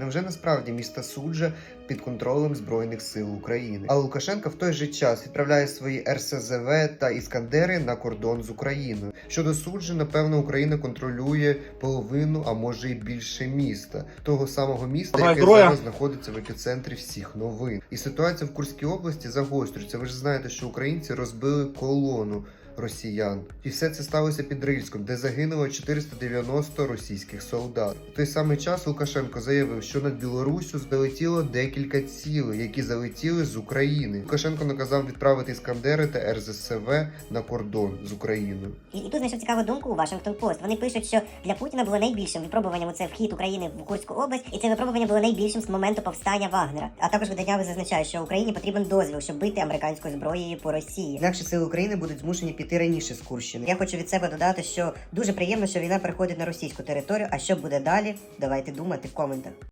Невже насправді місто суджа під контролем збройних сил України? А Лукашенко в той же час відправляє свої РСЗВ та іскандери на кордон з Україною. Щодо суджі, напевно, Україна контролює половину, а може й більше міста, того самого міста, Давай, яке зараз знаходиться в епіцентрі всіх новин. І ситуація в Курській області загострюється. Ви ж знаєте, що українці розбили колону. Росіян, і все це сталося під Рильськом, де загинуло 490 російських солдат. В той самий час Лукашенко заявив, що над Білоруссю залетіло декілька цілей, які залетіли з України. Лукашенко наказав відправити іскандери та РЗСВ на кордон з Україною. І, і тут знайшов цікаву думку у Вашингтон Пост. Вони пишуть, що для Путіна було найбільшим випробуванням це вхід України в Курську область, і це випробування було найбільшим з моменту повстання Вагнера. А також видання зазначає, що Україні потрібен дозвіл, щоб бити американською зброєю по Росії. Інакше сили України будуть змушені піти раніше з Курщини. Я хочу від себе додати, що дуже приємно, що війна переходить на російську територію. А що буде далі? Давайте думати в коментах.